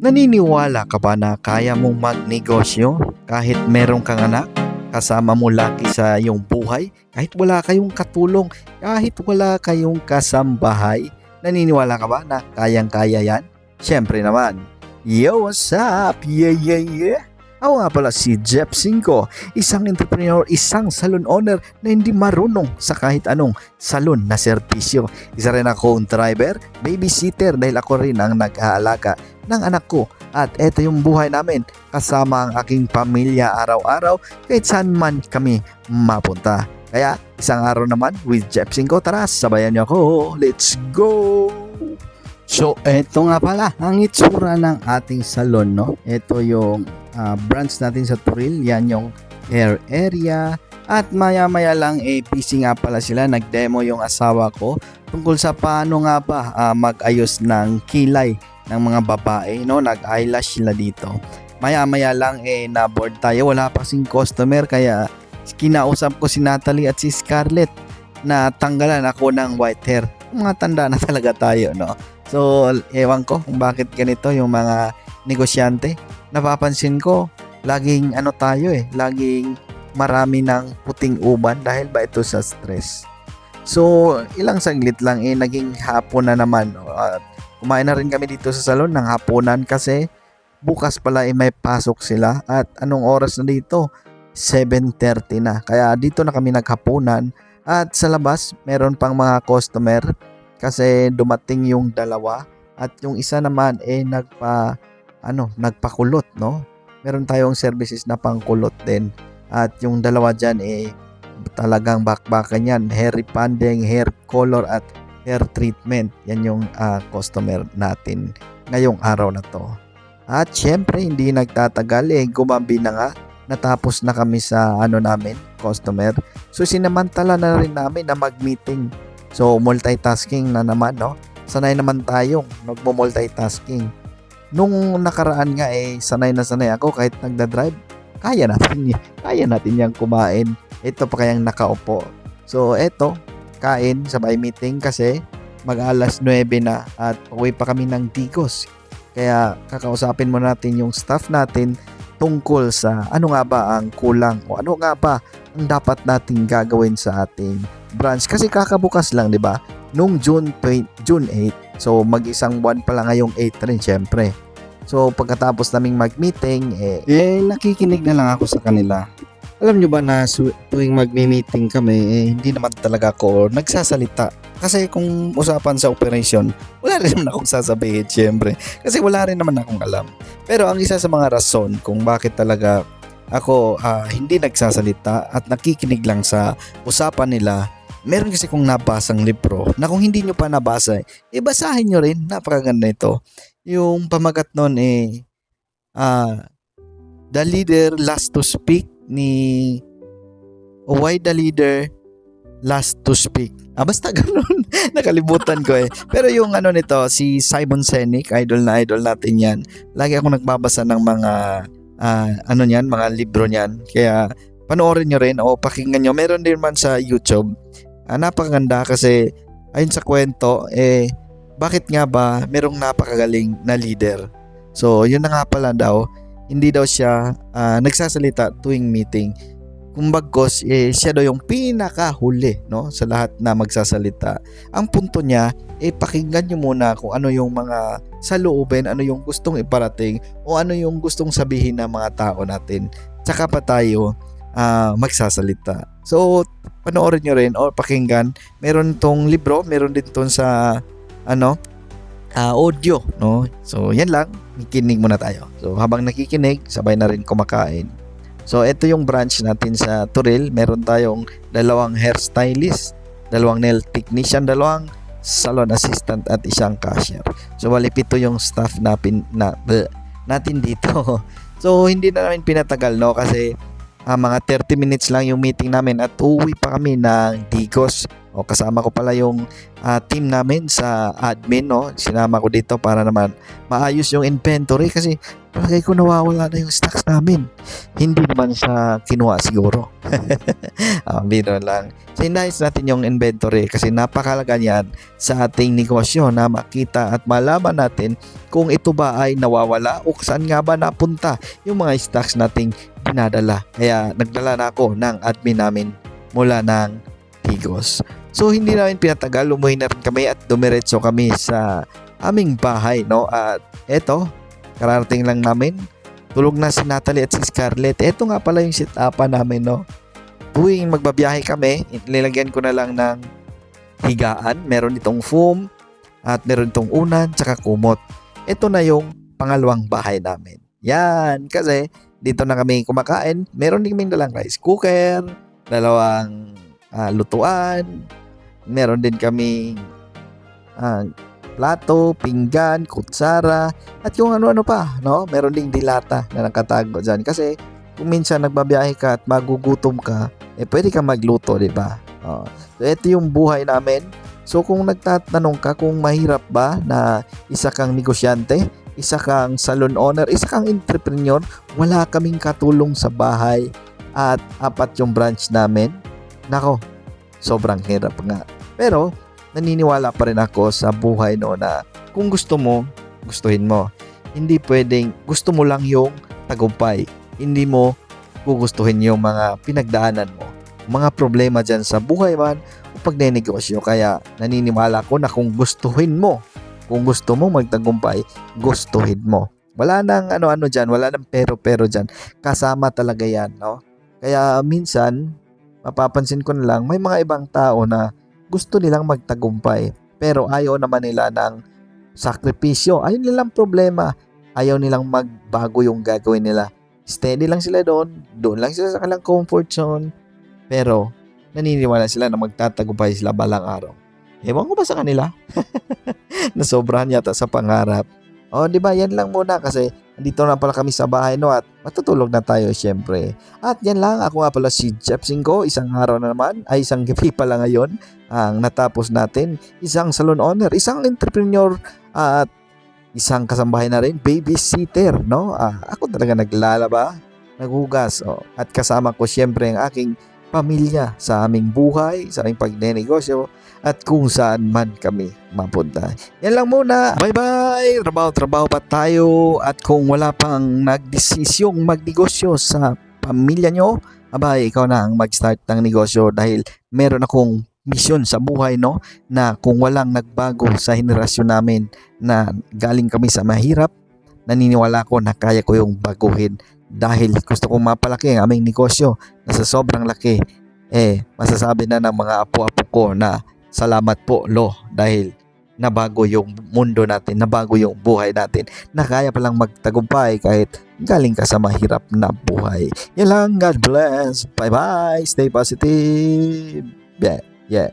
Naniniwala ka ba na kaya mong magnegosyo kahit meron kang anak? Kasama mo laki sa iyong buhay? Kahit wala kayong katulong? Kahit wala kayong kasambahay? Naniniwala ka ba na kayang-kaya yan? Siyempre naman. Yo, what's up? Yeah, yeah, yeah. Ako nga pala si Jeff Cinco, isang entrepreneur, isang salon owner na hindi marunong sa kahit anong salon na serbisyo. Isa rin akong driver, babysitter dahil ako rin ang nag-aalaga ng anak ko. At eto yung buhay namin kasama ang aking pamilya araw-araw kahit saan man kami mapunta. Kaya isang araw naman with Jeff Cinco, tara sabayan niyo ako. Let's go! So, eto nga pala, ang itsura ng ating salon, no? Ito yung ah, branch natin sa Turil, yan yung hair area. At maya-maya lang, eh, busy nga pala sila, nag-demo yung asawa ko tungkol sa paano nga ba ah, mag-ayos ng kilay ng mga babae, no? Nag-eyelash sila dito. Maya-maya lang, eh, na-board tayo, wala pa sing customer, kaya kinausap ko si Natalie at si Scarlett na tanggalan ako ng white hair. Mga tanda na talaga tayo, no? So, ewan ko kung bakit ganito yung mga negosyante. Napapansin ko, laging ano tayo eh, laging marami ng puting uban dahil ba ito sa stress. So, ilang saglit lang eh, naging hapon na naman. At kumain na rin kami dito sa salon ng hapunan kasi bukas pala eh, may pasok sila. At anong oras na dito? 7.30 na. Kaya dito na kami naghapunan. At sa labas, meron pang mga customer kasi dumating yung dalawa at yung isa naman eh nagpa ano nagpakulot no meron tayong services na pangkulot din at yung dalawa dyan eh talagang bakbakan yan hair repanding hair color at hair treatment yan yung ah, customer natin ngayong araw na to at syempre hindi nagtatagal eh gumabi na nga natapos na kami sa ano namin customer so sinamantala na rin namin na mag-meeting So, multitasking na naman, no? Sanay naman tayong nagmo-multitasking. Nung nakaraan nga, eh, sanay na sanay ako kahit nagda-drive. Kaya natin. Kaya natin yan kumain. Ito pa kayang nakaupo. So, eto, kain, sabay meeting kasi mag alas 9 na at uwi pa kami ng Digos. Kaya kakausapin mo natin yung staff natin tungkol sa ano nga ba ang kulang o ano nga ba ang dapat nating gagawin sa ating branch. Kasi kakabukas lang 'di ba? Nung June 20, June 8 so mag-isang buwan pa lang ngayong 8 rin syempre. So pagkatapos naming mag-meeting eh, eh nakikinig na lang ako sa kanila alam nyo ba na tuwing magmi-meeting kami eh, hindi naman talaga ako nagsasalita kasi kung usapan sa operation wala rin naman akong sasabihin syempre kasi wala rin naman akong alam pero ang isa sa mga rason kung bakit talaga ako ah, hindi nagsasalita at nakikinig lang sa usapan nila meron kasi kong nabasang libro na kung hindi nyo pa nabasa, eh basahin nyo rin. Napakaganda ito. Yung pamagat nun eh, ah, The Leader Last to Speak ni Why the Leader Last to Speak. Ah, basta ganun. Nakalimutan ko eh. Pero yung ano nito, si Simon Sinek, idol na idol natin yan. Lagi ako nagbabasa ng mga ah, ano niyan, mga libro niyan. Kaya panoorin nyo rin o pakinggan nyo. Meron din man sa YouTube. Ah, napakaganda kasi ayon sa kwento, eh, bakit nga ba merong napakagaling na leader? So, yun na nga pala daw, hindi daw siya ah, nagsasalita tuwing meeting. Kumbagkos, eh, siya daw yung pinakahuli no, sa lahat na magsasalita. Ang punto niya, eh, pakinggan nyo muna kung ano yung mga saloobin, ano yung gustong iparating, o ano yung gustong sabihin ng mga tao natin. Tsaka pa tayo ah, magsasalita. So, panoorin nyo rin or pakinggan. Meron tong libro, meron din tong sa ano, ah, audio, no? So, yan lang. Kikinig muna tayo. So, habang nakikinig, sabay na rin kumakain. So, ito yung branch natin sa Turil. Meron tayong dalawang hairstylist, dalawang nail technician, dalawang salon assistant at isang cashier. So, bali pito yung staff na pin, na, bleh, natin dito. So, hindi na namin pinatagal, no? Kasi ah, mga 30 minutes lang yung meeting namin at uwi pa kami ng Digos. O kasama ko pala yung ah, team namin sa admin, no? Sinama ko dito para naman maayos yung inventory kasi palagay ko nawawala na yung stocks namin. Hindi naman sa kinuha siguro. Ah, biro lang. So, natin yung inventory kasi napakalaga niyan sa ating negosyo na makita at malaman natin kung ito ba ay nawawala o saan nga ba napunta yung mga stocks nating pinadala. Kaya nagdala na ako ng admin namin mula ng Tigos. So hindi namin pinatagal, umuwi na rin kami at dumiretso kami sa aming bahay. No? At eto, kararating lang namin. Tulog na si Natalie at si Scarlett. Eto nga pala yung sit-upan namin. No? Tuwing magbabiyahe kami, nilagyan ko na lang ng higaan. Meron itong foam at meron itong unan tsaka kumot. Ito na yung pangalawang bahay namin. Yan, kasi dito na kami kumakain. Meron din kaming dalang rice cooker, dalawang ah, lutuan, meron din kami ah, plato, pinggan, kutsara, at yung ano-ano pa, no? Meron ding dilata na nakatago dyan. Kasi kung minsan nagbabiyahe ka at magugutom ka, eh pwede ka magluto, di ba? Oh. So, ito yung buhay namin. So, kung nagtatanong ka kung mahirap ba na isa kang negosyante, isa kang salon owner, isa kang entrepreneur, wala kaming katulong sa bahay at apat yung branch namin. Nako, sobrang hirap nga. Pero, naniniwala pa rin ako sa buhay no na kung gusto mo, gustuhin mo. Hindi pwedeng gusto mo lang yung tagumpay. Hindi mo gugustuhin yung mga pinagdaanan mo. Mga problema dyan sa buhay man o pagnenegosyo. Kaya naniniwala ko na kung gustuhin mo, kung gusto mo magtagumpay, gustuhin mo. Wala nang ano-ano dyan, wala nang pero-pero dyan. Kasama talaga yan, no? Kaya minsan, mapapansin ko na lang, may mga ibang tao na gusto nilang magtagumpay. Pero ayaw naman nila ng sakripisyo. Ayun nilang problema. Ayaw nilang magbago yung gagawin nila. Steady lang sila doon. Doon lang sila sa kanilang comfort zone. Pero naniniwala sila na magtatagumpay sila balang araw. Ewan ko ba sa kanila? Nasobrahan yata sa pangarap. O, di ba? Yan lang muna kasi dito na pala kami sa bahay no at matutulog na tayo syempre. At yan lang, ako nga pala si Jeff Singko, isang araw na naman, ay isang gabi pala ngayon ang natapos natin. Isang salon owner, isang entrepreneur at isang kasambahay na rin, babysitter, no? Ah, ako talaga naglalaba, naghugas, oh. at kasama ko syempre ang aking pamilya sa aming buhay, sa aming pagnenegosyo, at kung saan man kami mapunta. Yan lang muna. Bye-bye! Trabaho-trabaho pa tayo at kung wala pang nagdesisyong magnegosyo sa pamilya nyo, abay, ikaw na ang mag-start ng negosyo dahil meron akong misyon sa buhay, no? Na kung walang nagbago sa henerasyon namin na galing kami sa mahirap, naniniwala ko na kaya ko yung baguhin dahil gusto kong mapalaki ang aming negosyo na sa sobrang laki eh masasabi na ng mga apo-apo ko na salamat po lo dahil nabago yung mundo natin, nabago yung buhay natin na kaya palang magtagumpay kahit galing ka sa mahirap na buhay. Yan lang, God bless. Bye-bye. Stay positive. Yeah, yeah.